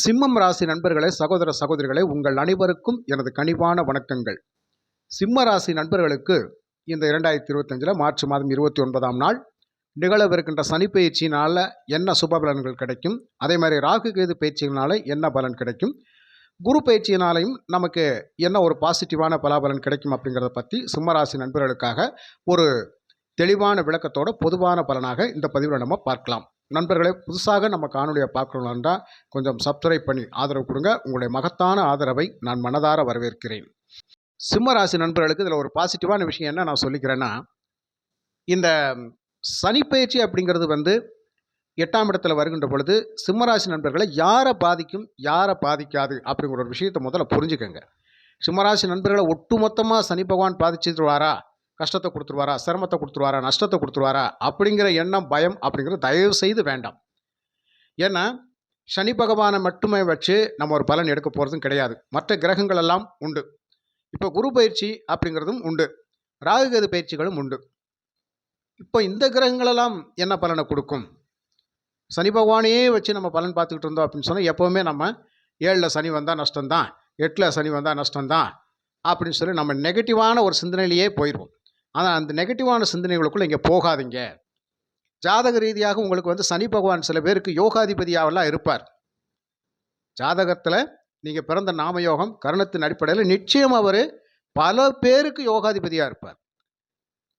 சிம்மம் ராசி நண்பர்களே சகோதர சகோதரிகளே உங்கள் அனைவருக்கும் எனது கனிவான வணக்கங்கள். சிம்ம ராசி நண்பர்களுக்கு இந்த இரண்டாயிரத்தி இருபத்தஞ்சில் மார்ச் மாதம் இருபத்தி ஒன்பதாம் நாள் நிகழவிருக்கின்ற சனி பயிற்சியினால் என்ன சுப பலன்கள் கிடைக்கும்? அதே மாதிரி ராகு கேது பயிற்சியினால என்ன பலன் கிடைக்கும்? குரு பயிற்சியினாலையும் நமக்கு என்ன ஒரு பாசிட்டிவான பலாபலன் கிடைக்கும் அப்படிங்கிறத பற்றி சிம்மராசி நண்பர்களுக்காக ஒரு தெளிவான விளக்கத்தோட பொதுவான பலனாக இந்த பதிவில் நம்ம பார்க்கலாம். நண்பர்களே புதுசாக நம்ம காணொலியை பார்க்கணும்னா கொஞ்சம் சப்ஸ்கிரைப் பண்ணி ஆதரவு கொடுங்க. உங்களுடைய மகத்தான ஆதரவை நான் மனதார வரவேற்கிறேன். சிம்ம ராசி நண்பர்களுக்கு இதில் ஒரு பாசிட்டிவான விஷயம் என்ன நான் சொல்லிக்கிறேன்னா இந்த சனிப்பயிற்சி அப்படிங்கிறது வந்து எட்டாம் இடத்துல வருகின்ற பொழுது சிம்மராசி நண்பர்களை யாரை பாதிக்கும் யாரை பாதிக்காது அப்படிங்கிற ஒரு விஷயத்தை முதல்ல புரிஞ்சுக்கோங்க. சிம்மராசி நண்பர்களை ஒட்டுமொத்தமாக சனி பகவான் பாதிச்சிருவாரா? கஷ்டத்தை கொடுத்துருவாரா சிரமத்தை கொடுத்துருவாரா நஷ்டத்தை கொடுத்துருவாரா அப்படிங்கிற எண்ணம் பயம் அப்படிங்கிறது தயவு செய்து வேண்டாம். ஏன்னா சனி பகவானை மட்டுமே வச்சு நம்ம ஒரு பலன் எடுக்க போகிறதும் கிடையாது. மற்ற கிரகங்கள் எல்லாம் உண்டு. இப்போ குரு பயிற்சி அப்படிங்கிறதும் உண்டு. ராகுகது பயிற்சிகளும் உண்டு. இப்போ இந்த கிரகங்களெல்லாம் என்ன பலனை கொடுக்கும்? சனி பகவானையே வச்சு நம்ம பலன் பார்த்துக்கிட்டு இருந்தோம் அப்படின்னு சொன்னால் எப்போவுமே நம்ம ஏழில் சனி வந்தால் நஷ்டம்தான் எட்டில் சனி வந்தால் நஷ்டம்தான் அப்படின்னு சொல்லி நம்ம நெகட்டிவான ஒரு சிந்தனையிலேயே போயிடுவோம் ஆனால் அந்த நெகட்டிவான சிந்தனைகளுக்குள்ளே இங்கே போகாதீங்க. ஜாதக ரீதியாக உங்களுக்கு வந்து சனி பகவான் சில பேருக்கு யோகாதிபதியாவெல்லாம் இருப்பார். ஜாதகத்தில் நீங்கள் பிறந்த நாமயோகம் கரணத்தின் அடிப்படையில் நிச்சயம் அவர் பல பேருக்கு யோகாதிபதியாக இருப்பார்.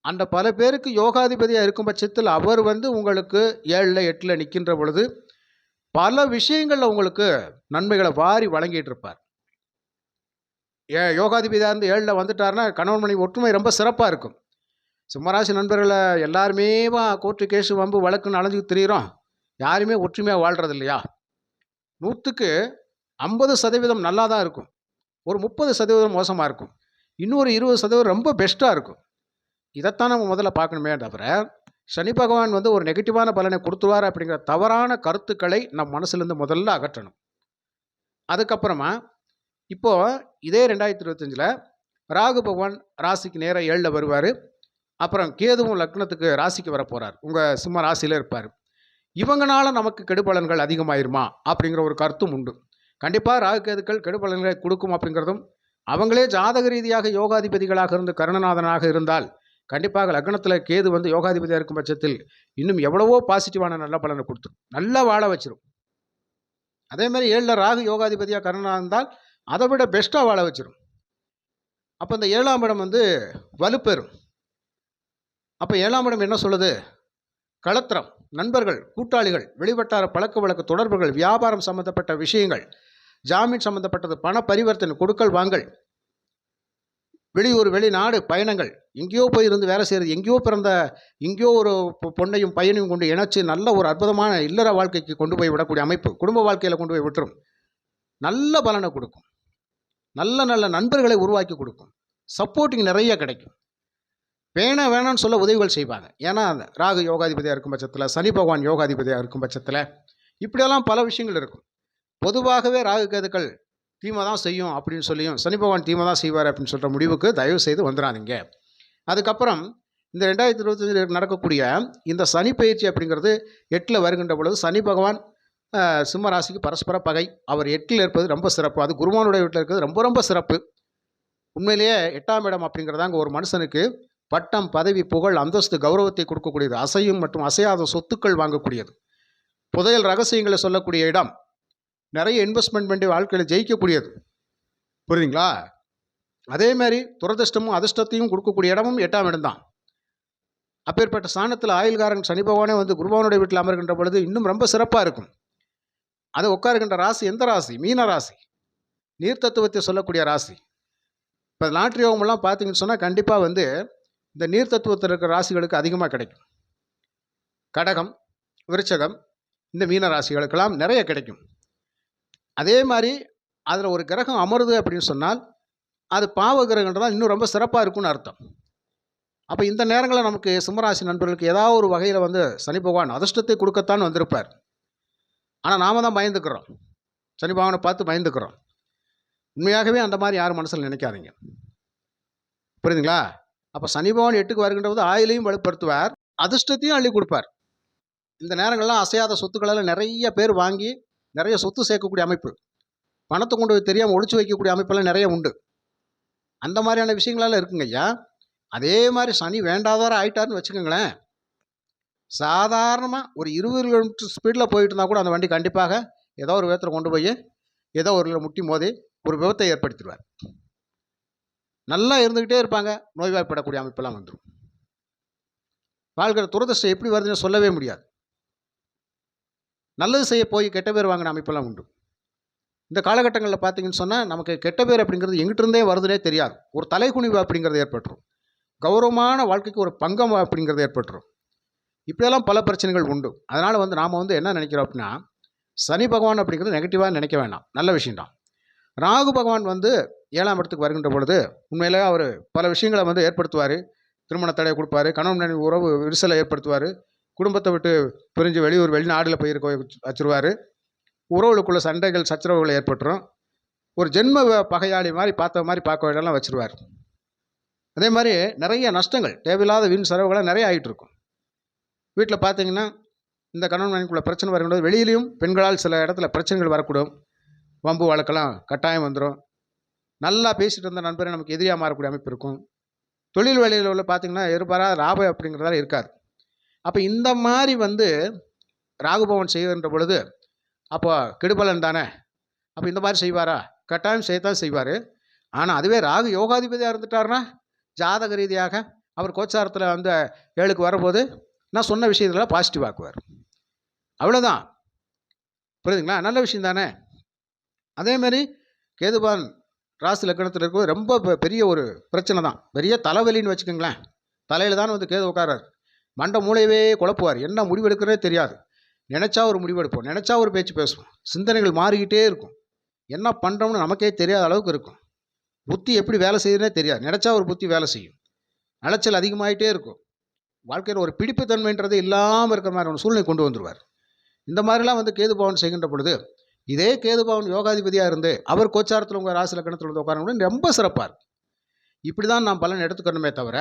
அந்த பல பேருக்கு யோகாதிபதியாக இருக்கும் பட்சத்தில் அவர் வந்து உங்களுக்கு ஏழில் எட்டில் நிற்கின்ற பொழுது பல விஷயங்களில் உங்களுக்கு நன்மைகளை வாரி வழங்கிட்டு இருப்பார். ஏ யோகாதிபதியாக இருந்து ஏழில் வந்துட்டார்னா கணவன் மனைவி ஒற்றுமை ரொம்ப சிறப்பாக இருக்கும். சிம்மராசி நண்பர்களை எல்லாருமே கோர்ட்டு கேஸு வம்பு வழக்குன்னு அலைஞ்சு திரியிறோம். யாருமே ஒற்றுமையாக வாழ்கிறது இல்லையா நூற்றுக்கு ஐம்பது சதவீதம் நல்லா தான் இருக்கும். ஒரு முப்பது சதவீதம் மோசமாக இருக்கும். இன்னொரு இருபது சதவீதம் ரொம்ப பெஸ்ட்டாக இருக்கும். இதைத்தான் நம்ம முதல்ல பார்க்கணுமே தவிர சனி பகவான் வந்து ஒரு நெகட்டிவான பலனை கொடுத்துருவார் அப்படிங்கிற தவறான கருத்துக்களை நம் மனசுலேருந்து முதல்ல அகற்றணும். அதுக்கப்புறமா இப்போது இதே ரெண்டாயிரத்தி இருபத்தஞ்சில் ராகு பகவான் ராசிக்கு நேராக ஏழில் வருவார். அப்புறம் கேதுவும் லக்னத்துக்கு ராசிக்கு வர போகிறார் உங்கள் சிம்ம ராசியில் இருப்பார். இவங்கனால நமக்கு கெடுபலன்கள் அதிகமாயிருமா? அப்படிங்கிற ஒரு கருத்தும் உண்டு. கண்டிப்பாக ராகு கேதுக்கள் கெடுபலன்களை கொடுக்கும் அப்படிங்கிறதும் அவங்களே ஜாதக ரீதியாக யோகாதிபதிகளாக இருந்து கருணநாதனாக இருந்தால் கண்டிப்பாக லக்னத்தில் கேது வந்து யோகாதிபதியாக இருக்கும் பட்சத்தில் இன்னும் எவ்வளவோ பாசிட்டிவான நல்ல பலனை கொடுத்துரும். நல்லா வாழ வச்சிரும். அதே மாதிரி ஏழில் ராகு யோகாதிபதியாக கருணா இருந்தால் அதை விட பெஸ்ட்டாக வாழ வச்சிரும். அப்போ இந்த ஏழாம் இடம் வந்து வலுப்பெறும். அப்போ ஏழாம் இடம் என்ன சொல்லுது? களத்திரம் நண்பர்கள் கூட்டாளிகள் வெளிவட்டார பழக்க வழக்க தொடர்புகள் வியாபாரம் சம்மந்தப்பட்ட விஷயங்கள் ஜாமீன் சம்மந்தப்பட்டது பண பரிவர்த்தனை கொடுக்கல் வாங்கல் வெளியூர் வெளிநாடு பயணங்கள் எங்கேயோ போய் இருந்து வேலை செய்கிறது எங்கேயோ பிறந்த எங்கேயோ ஒரு பொ- பொண்ணையும் பையனையும் கொண்டு இணைச்சு நல்ல ஒரு அற்புதமான இல்லற வாழ்க்கைக்கு கொண்டு போய் விடக்கூடிய அமைப்பு குடும்ப வாழ்க்கையில் கொண்டு போய் விட்டுரும். நல்ல பலனை கொடுக்கும். நல்ல நல்ல நண்பர்களை உருவாக்கி கொடுக்கும். சப்போர்ட்டிங் நிறைய கிடைக்கும். வேணாம் வேணாம்னு சொல்ல உதவிகள் செய்வாங்க. ஏன்னா அந்த ராகு யோகாதிபதியாக இருக்கும் பட்சத்தில் சனி பகவான் யோகாதிபதியாக இருக்கும் பட்சத்தில் இப்படியெல்லாம் பல விஷயங்கள் இருக்கும். பொதுவாகவே ராகு கேதுக்கள் தீமை தான் செய்யும் அப்படின்னு சொல்லியும் சனி பகவான் தீமை தான் செய்வார் அப்படின்னு சொல்கிற முடிவுக்கு தயவு செய்து வந்துடாதீங்க அதுக்கப்புறம் இந்த ரெண்டாயிரத்தி இருபத்தஞ்சில் நடக்கக்கூடிய இந்த சனி பயிற்சி அப்படிங்கிறது எட்டில் வருகின்ற பொழுது சனி பகவான் சிம்ம ராசிக்கு பரஸ்பர பகை. அவர் எட்டில் இருப்பது ரொம்ப சிறப்பு. அது குருவானுடைய வீட்டில் இருக்கிறது ரொம்ப ரொம்ப சிறப்பு. உண்மையிலேயே எட்டாம் இடம் அப்படிங்கிறதாங்க ஒரு மனுஷனுக்கு பட்டம் பதவி புகழ் அந்தஸ்து கௌரவத்தை கொடுக்கக்கூடியது அசையும் மற்றும் அசையாத சொத்துக்கள் வாங்கக்கூடியது. புதையல் ரகசியங்களை சொல்லக்கூடிய இடம். நிறைய இன்வெஸ்ட்மெண்ட் பண்ணி வாழ்க்கையில் ஜெயிக்கக்கூடியது. புரியுதுங்களா? அதே மாதிரி துரதிர்ஷ்டமும் அதிர்ஷ்டத்தையும் கொடுக்கக்கூடிய இடமும் எட்டாம் இடம்தான் அப்பேற்பட்ட ஸ்தானத்தில் ஆயுள்காரன் சனி பகவானே வந்து குருபவனுடைய வீட்டில் அமர்கின்ற பொழுது இன்னும் ரொம்ப சிறப்பாக இருக்கும். அது உட்காருகின்ற ராசி எந்த ராசி? மீன ராசி. நீர் தத்துவத்தை சொல்லக்கூடிய ராசி. இப்போ லாட்ரி யோகமெல்லாம் பார்த்தீங்கன்னு சொன்னால் கண்டிப்பாக வந்து இந்த நீர் தத்துவத்தில் இருக்கிற ராசிகளுக்கு அதிகமாக கிடைக்கும். கடகம் விருச்சகம் இந்த மீன ராசிகளுக்கெல்லாம் நிறைய கிடைக்கும். அதே மாதிரி அதில் ஒரு கிரகம் அமருது அப்படின்னு சொன்னால் அது பாவ கிரகன்றதால் இன்னும் ரொம்ப சிறப்பாக இருக்கும்னு அர்த்தம். அப்போ இந்த நேரங்களில் நமக்கு சிம்மராசி நண்பர்களுக்கு ஏதாவது ஒரு வகையில் வந்து சனி பகவான் அதிர்ஷ்டத்தை கொடுக்கத்தான் வந்திருப்பார். ஆனால் நாம தான் பயந்துக்கிறோம். சனி பகவானை பார்த்து பயந்துக்கிறோம். உண்மையாகவே அந்த மாதிரி யாரும் மனசில் நினைக்காதீங்க. புரியுதுங்களா? அப்போ சனி பகவான் எட்டுக்கு வருகின்ற போது ஆயிலையும் வலுப்படுத்துவார் அதிர்ஷ்டத்தையும் அள்ளி கொடுப்பார். இந்த நேரங்கள்லாம் அசையாத சொத்துக்களெல்லாம் நிறைய பேர் வாங்கி நிறைய சொத்து சேர்க்கக்கூடிய அமைப்பு. பணத்தை கொண்டு போய் தெரியாமல் ஒழிச்சு வைக்கக்கூடிய அமைப்பெல்லாம் நிறைய உண்டு. அந்த மாதிரியான விஷயங்களெல்லாம் இருக்குங்க ஐயா. அதே மாதிரி சனி வேண்டாதார ஆயிட்டாருன்னு வச்சுக்கோங்களேன். சாதாரணமாக ஒரு இருபது கிலோமீட்டர் ஸ்பீடில் போயிட்டு இருந்தால் கூட அந்த வண்டி கண்டிப்பாக ஏதோ ஒரு விதத்தில் கொண்டு போய் ஏதோ ஒரு முட்டி மோதி ஒரு விபத்தை ஏற்படுத்திடுவார். நல்லா இருந்துக்கிட்டே இருப்பாங்க. நோய்வாய்ப்படக்கூடிய அமைப்பெல்லாம் வந்துடும் வாழ்கிற துரதிருஷ்டம் எப்படி வருதுன்னு சொல்லவே முடியாது. நல்லது செய்ய போய் கெட்ட பேர் வாங்கின அமைப்பெல்லாம் உண்டு. இந்த காலகட்டங்களில் பார்த்தீங்கன்னு சொன்னால் நமக்கு கெட்ட பேர் அப்படிங்கிறது எங்கிட்டிருந்தே வருதுனே தெரியாது. ஒரு தலைக்குனிவு அப்படிங்கிறது ஏற்பட்டுரும். கௌரவமான வாழ்க்கைக்கு ஒரு பங்கம் அப்படிங்கிறது ஏற்பட்டுரும். இப்படியெல்லாம் பல பிரச்சனைகள் உண்டு. அதனால் வந்து நாம் வந்து என்ன நினைக்கிறோம் அப்படின்னா சனி பகவான் அப்படிங்கிறது நெகட்டிவாக நினைக்க வேண்டாம். நல்ல விஷயம்தான். ராகு பகவான் வந்து ஏழாம் இடத்துக்கு வருகின்ற பொழுது உண்மையிலே அவர் பல விஷயங்களை வந்து ஏற்படுத்துவார். திருமண தடையை கொடுப்பாரு கணவன் மனைவி உறவு விரிசலை ஏற்படுத்துவார் குடும்பத்தை விட்டு பிரிஞ்சு வெளியூர் வெளிநாடில் போய் இருக்க வச்சுருவார். உறவுகளுக்குள்ள சண்டைகள் சச்சரவுகள் ஏற்பட்டுரும். ஒரு ஜென்ம வ- பகையாளி மாதிரி பார்த்த மாதிரி பார்க்க வேண்டியெல்லாம் வச்சுருவார். அதே மாதிரி நிறைய நஷ்டங்கள் தேவையில்லாத வீண் செலவுகளாக நிறைய ஆகிட்டு இருக்கும் வீட்டில் பார்த்தீங்கன்னா இந்த கணவன் மனைவிக்குள்ள பிரச்சனை வரும்போது வெளியிலையும் பெண்களால் சில இடத்துல பிரச்சனைகள் வரக்கூடும். வம்பு வழக்கெல்லாம் கட்டாயம் வந்துடும் நல்லா பேசிட்டு இருந்த நண்பரை நமக்கு எதிரியாக மாறக்கூடிய அமைப்பு இருக்கும். தொழில் வேலையில் உள்ள பார்த்திங்கன்னா எதிர்பாராத லாபம் அப்படிங்கிறதால இருக்காது. அப்போ இந்த மாதிரி வந்து ராகுபவன் செய்கின்ற பொழுது அப்போ கெடுபலன் தானே? அப்போ இந்த மாதிரி செய்வாரா? கட்டாயம் செய்யத்தான் செய்வார். ஆனால் அதுவே ராகு யோகாதிபதியாக இருந்துட்டார்னா ஜாதக ரீதியாக அவர் கோச்சாரத்தில் வந்து ஏழுக்கு வரும்போது நான் சொன்ன விஷயத்தில் பாசிட்டிவ் ஆக்குவார். அவ்வளோதான் புரியுதுங்களா? நல்ல விஷயம் தானே? அதேமாரி கேதுபான் ராசி லக்கணத்தில் இருக்கும் ரொம்ப பெ- பெரிய ஒரு பிரச்சனை தான். பெரிய தலைவலின்னு வச்சுக்கோங்களேன். தலையில் தான் வந்து கேது உட்காரார் மண்டை மூளையவே குழப்புவார். என்ன முடிவெடுக்கிறதே தெரியாது. நினச்சா ஒரு முடிவெடுப்போம். நினச்சா ஒரு பேச்சு பேசுவோம். சிந்தனைகள் மாறிக்கிட்டே இருக்கும். என்ன பண்ணுறோம்னு நமக்கே தெரியாத அளவுக்கு இருக்கும். புத்தி எப்படி வேலை செய்யுதுன்னே தெரியாது. நினச்சா ஒரு புத்தி வேலை செய்யும். அலைச்சல் அதிகமாகிட்டே இருக்கும். வாழ்க்கையில் ஒரு பிடிப்புத்தன்மைன்றது இல்லாமல் இருக்கிற மாதிரி ஒரு சூழ்நிலை கொண்டு வந்துடுவார் இந்த மாதிரிலாம் வந்து கேது பவன் செய்கின்ற பொழுது இதே கேதுபவன் யோகாதிபதியாக இருந்து அவர் கோச்சாரத்தில் உங்கள் ராசி லக்கணத்தில் வந்து உட்காரணும் ரொம்ப சிறப்பாக இருக்கும் இப்படி தான் நாம் பலன் எடுத்துக்கணுமே தவிர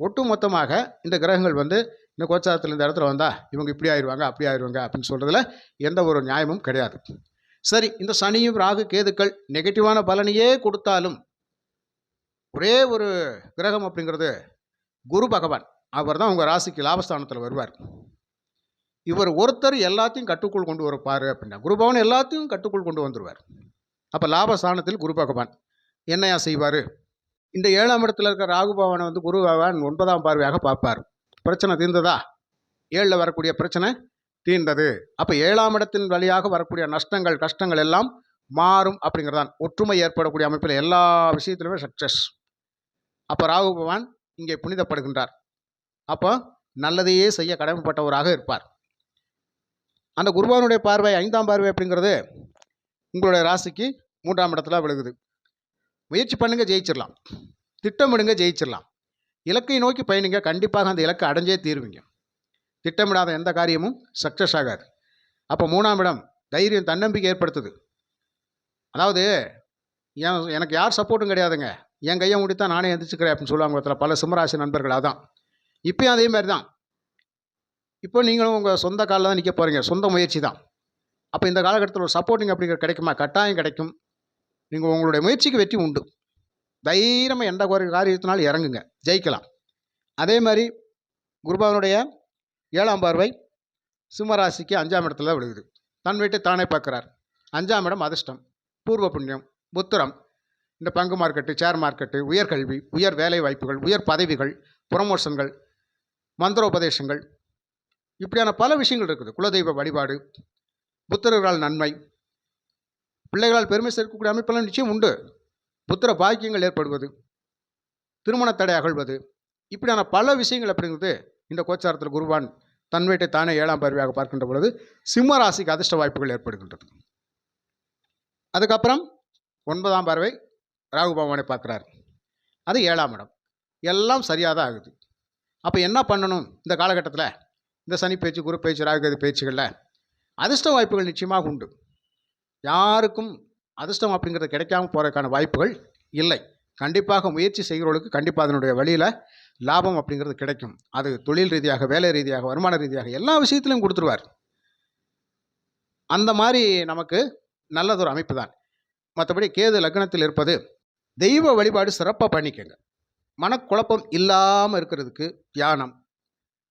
ஒட்டு மொத்தமாக இந்த கிரகங்கள் வந்து இந்த கோச்சாரத்தில் இந்த இடத்துல வந்தால் இவங்க இப்படி ஆயிடுவாங்க அப்படி ஆயிடுவாங்க அப்படின்னு சொல்கிறதுல எந்த ஒரு நியாயமும் கிடையாது. சரி இந்த சனியும் ராகு கேதுக்கள் நெகட்டிவான பலனையே கொடுத்தாலும் ஒரே ஒரு கிரகம் அப்படிங்கிறது குரு பகவான். அவர் தான் உங்கள் ராசிக்கு லாபஸ்தானத்தில் வருவார். இவர் ஒருத்தர் எல்லாத்தையும் கட்டுக்குள் கொண்டு வரப்பார் அப்படின்னா குரு பகவான் எல்லாத்தையும் கட்டுக்குள் கொண்டு வந்துடுவார் அப்போ லாபஸ்தானத்தில் குரு பகவான் என்னையா செய்வார்? இந்த ஏழாம் இடத்துல இருக்கிற ராகு பகவானை வந்து குரு பகவான் ஒன்பதாம் பார்வையாக பார்ப்பார். பிரச்சனை தீர்ந்ததா? ஏழில் வரக்கூடிய பிரச்சனை தீர்ந்தது. அப்போ ஏழாம் இடத்தின் வழியாக வரக்கூடிய நஷ்டங்கள் கஷ்டங்கள் எல்லாம் மாறும் அப்படிங்கிறதான். ஒற்றுமை ஏற்படக்கூடிய அமைப்பில் எல்லா விஷயத்திலுமே சக்ஸஸ் அப்போ ராகு பகவான் இங்கே புனிதப்படுகின்றார். அப்போ நல்லதையே செய்ய கடமைப்பட்டவராக இருப்பார். அந்த குருவானுடைய பார்வை ஐந்தாம் பார்வை அப்படிங்கிறது உங்களுடைய ராசிக்கு மூன்றாம் இடத்துல விழுகுது. முயற்சி பண்ணுங்க ஜெயிச்சிடலாம் திட்டமிடுங்க ஜெயிச்சிடலாம் இலக்கை நோக்கி பயணிங்க. கண்டிப்பாக அந்த இலக்கை அடைஞ்சே தீருவீங்க. திட்டமிடாத எந்த காரியமும் சக்ஸஸ் ஆகாது. அப்போ மூணாம் இடம் தைரியம் தன்னம்பிக்கை ஏற்படுத்துது. அதாவது என் எனக்கு யார் சப்போர்ட்டும் கிடையாதுங்க. என் கையை முடித்தான் நானே எந்திரிச்சுக்கிறேன் அப்படின்னு சொல்லுவாங்க ஒருத்தர் பல சிம்மராசி நண்பர்கள் அதான். இப்போயும் அதே மாதிரி தான் இப்போ நீங்களும் உங்கள் சொந்த காலில் தான் நிற்க போகிறீங்க சொந்த முயற்சி தான். அப்போ இந்த காலகட்டத்தில் ஒரு சப்போர்ட்டிங் அப்படிங்கிறது கிடைக்குமா? கட்டாயம் கிடைக்கும். நீங்கள் உங்களுடைய முயற்சிக்கு வெற்றி உண்டு. தைரியமாக எந்த ஒரு காரியத்தினாலும் இறங்குங்க. ஜெயிக்கலாம். அதே மாதிரி குருபாவனுடைய ஏழாம் பார்வை சிம்மராசிக்கு அஞ்சாம் இடத்துல விழுகுது. தன் வீட்டை தானே பார்க்குறார். அஞ்சாம் இடம் அதிர்ஷ்டம். பூர்வ புண்ணியம் புத்திரம் இந்த பங்கு மார்க்கெட்டு ஷேர் மார்க்கெட்டு உயர்கல்வி உயர் வேலை வாய்ப்புகள் உயர் பதவிகள் ப்ரொமோஷன்கள் மந்திரோபதேசங்கள் இப்படியான பல விஷயங்கள் இருக்குது. குலதெய்வ வழிபாடு புத்திரர்களால் நன்மை பிள்ளைகளால் பெருமை சேர்க்கக்கூடிய அமைப்பெல்லாம் நிச்சயம் உண்டு. புத்திர பாக்கியங்கள் ஏற்படுவது திருமண தடை அகழ்வது இப்படியான பல விஷயங்கள் அப்படிங்கிறது இந்த கோச்சாரத்தில் குருவான் தன்வீட்டை தானே ஏழாம் பருவியாக பார்க்கின்ற பொழுது சிம்ம ராசிக்கு அதிர்ஷ்ட வாய்ப்புகள் ஏற்படுகின்றது. அதுக்கப்புறம் ஒன்பதாம் பார்வை ராகு பகவானை பார்க்குறாரு. அது ஏழாம் இடம். எல்லாம் சரியாக தான் ஆகுது. அப்போ என்ன பண்ணணும் இந்த காலகட்டத்தில்? இந்த சனி பேச்சு குரு பேச்சு ராகுகேது பேச்சுகளில் அதிர்ஷ்ட வாய்ப்புகள் நிச்சயமாக உண்டு. யாருக்கும் அதிர்ஷ்டம் அப்படிங்கிறது கிடைக்காம போகிறதுக்கான வாய்ப்புகள் இல்லை. கண்டிப்பாக முயற்சி செய்கிறவர்களுக்கு கண்டிப்பாக அதனுடைய வழியில் லாபம் அப்படிங்கிறது கிடைக்கும். அது தொழில் ரீதியாக வேலை ரீதியாக வருமான ரீதியாக எல்லா விஷயத்திலும் கொடுத்துருவார். அந்த மாதிரி நமக்கு நல்லதொரு அமைப்பு தான். மற்றபடி கேது லக்னத்தில் இருப்பது தெய்வ வழிபாடு சிறப்பாக பண்ணிக்கங்க. மனக்குழப்பம் இல்லாமல் இருக்கிறதுக்கு தியானம்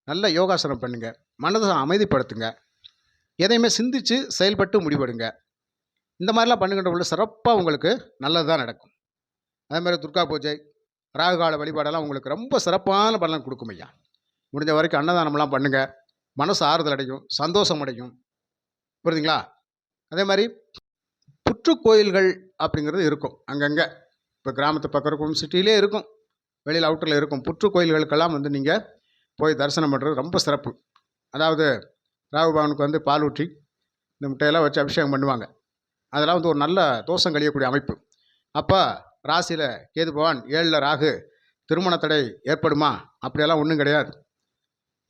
நல்ல யோகாசனம் பண்ணுங்க. மனதை அமைதிப்படுத்துங்க. எதையுமே சிந்திச்சு செயல்பட்டு முடிவெடுங்க. இந்த மாதிரிலாம் பண்ணுகின்ற உள்ள சிறப்பாக உங்களுக்கு நல்லது தான் நடக்கும். அதே மாதிரி துர்கா பூஜை ராகுகால வழிபாடெல்லாம் உங்களுக்கு ரொம்ப சிறப்பான பலன் கொடுக்கும் ஐயா. முடிஞ்ச வரைக்கும் அன்னதானம்லாம் பண்ணுங்க. மனசு ஆறுதல் அடையும் சந்தோஷம் அடையும். புரியுதுங்களா? அதே மாதிரி புற்றுக்கோயில்கள் அப்படிங்கிறது இருக்கும். அங்கங்கே. இப்போ கிராமத்து பக்கம் இருக்கும் சிட்டிலே இருக்கும். வெளியில் அவுட்டரில் இருக்கும். புற்றுக்கோயில்களுக்கெல்லாம் வந்து நீங்கள் போய் தரிசனம் பண்ணுறது ரொம்ப சிறப்பு. அதாவது ராகுபவனுக்கு வந்து பால் ஊற்றி இந்த முட்டையெல்லாம் வச்சு அபிஷேகம் பண்ணுவாங்க. அதெல்லாம் வந்து ஒரு நல்ல தோஷம் கழியக்கூடிய அமைப்பு. அப்போ ராசியில் கேது பவான் ஏழில் ராகு திருமண தடை ஏற்படுமா? அப்படியெல்லாம் ஒன்றும் கிடையாது.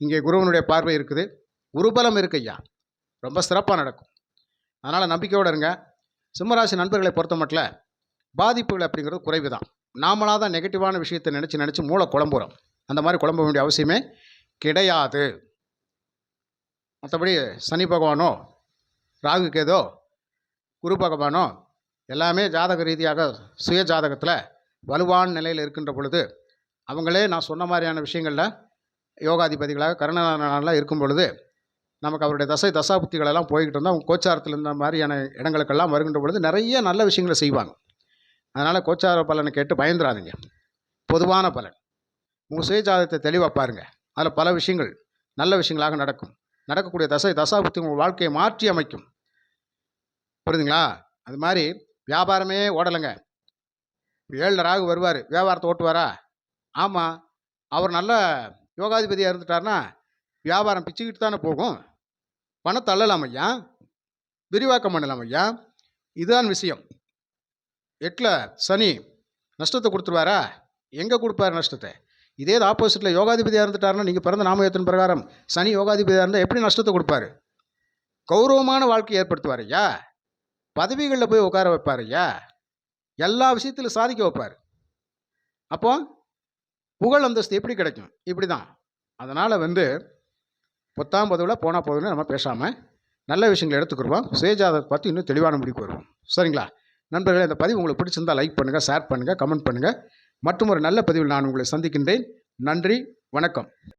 இங்கே குருவனுடைய பார்வை இருக்குது. குருபலம் இருக்கு ஐயா. ரொம்ப சிறப்பாக நடக்கும். அதனால் நம்பிக்கையோடு இருங்க. சிம்மராசி நண்பர்களை பொறுத்த மட்டும் பாதிப்புகள் அப்படிங்கிறது குறைவு தான் நாமளாக தான் நெகட்டிவான விஷயத்தை நினச்சி நினச்சி மூளை குழம்புறோம். அந்த மாதிரி குழம்ப வேண்டிய அவசியமே கிடையாது. மற்றபடி சனி பகவானோ ராகு கேதோ குரு பகவானோ எல்லாமே ஜாதக ரீதியாக சுய ஜாதகத்தில் வலுவான நிலையில் இருக்கின்ற பொழுது அவங்களே நான் சொன்ன மாதிரியான விஷயங்களில் யோகாதிபதிகளாக கருணாநாளாக இருக்கும் பொழுது நமக்கு அவருடைய தசை தசாபுத்திகளெல்லாம் போய்கிட்டு இருந்தால் அவங்க கோச்சாரத்தில் இந்த மாதிரியான இடங்களுக்கெல்லாம் வருகின்ற பொழுது நிறைய நல்ல விஷயங்களை செய்வாங்க. அதனால் கோச்சார பலனை கேட்டு பயந்துடாதீங்க பொதுவான பலன். உங்கள் சுயஜாதகத்தை தெளிவாக பாருங்கள் அதில் பல விஷயங்கள் நல்ல விஷயங்களாக நடக்கும். நடக்கக்கூடிய தசை தசாபுத்தி உங்கள் வாழ்க்கையை மாற்றி அமைக்கும். புரியுதுங்களா? அது மாதிரி வியாபாரமே ஓடலைங்க. ஏழில் ராகு வருவார் வியாபாரத்தை ஓட்டுவாரா? ஆமாம் அவர் நல்ல யோகாதிபதியாக இருந்துட்டார்னா வியாபாரம் பிச்சுக்கிட்டு தானே போகும். பணம் தள்ளலாம் ஐயா. விரிவாக்கம் பண்ணலாம் ஐயா. இதுதான் விஷயம். எட்டில் சனி நஷ்டத்தை கொடுத்துருவாரா? எங்கே கொடுப்பாரு நஷ்டத்தை? இதே ஆப்போசிட்டில் யோகாதிபதியாக இருந்துட்டாருன்னா நீங்கள் பிறந்த நாமயத்தின் பிரகாரம் சனி யோகாதிபதியாக இருந்தால் எப்படி நஷ்டத்தை கொடுப்பாரு? கௌரவமான வாழ்க்கையை ஏற்படுத்துவார் ஐயா. பதவிகளில் போய் உட்கார வைப்பார் ஐயா. எல்லா விஷயத்திலும் சாதிக்க வைப்பார். அப்போ புகழ் அந்தஸ்து எப்படி கிடைக்கும்? இப்படி தான் அதனால் வந்து பத்தாம் பதவியில் போனால் போதுன்னு நம்ம பேசாமல் நல்ல விஷயங்களை எடுத்துக்கிடுவோம் சுயஜாதகத்தை பற்றி இன்னும் தெளிவான முடிவுக்கு வருவோம். சரிங்களா? நண்பர்களே இந்த பதிவு உங்களுக்கு பிடிச்சிருந்தால் லைக் பண்ணுங்கள் ஷேர் பண்ணுங்கள் கமெண்ட் பண்ணுங்கள் மற்றும் ஒரு நல்ல பதிவில் நான் உங்களை சந்திக்கின்றேன். நன்றி வணக்கம்.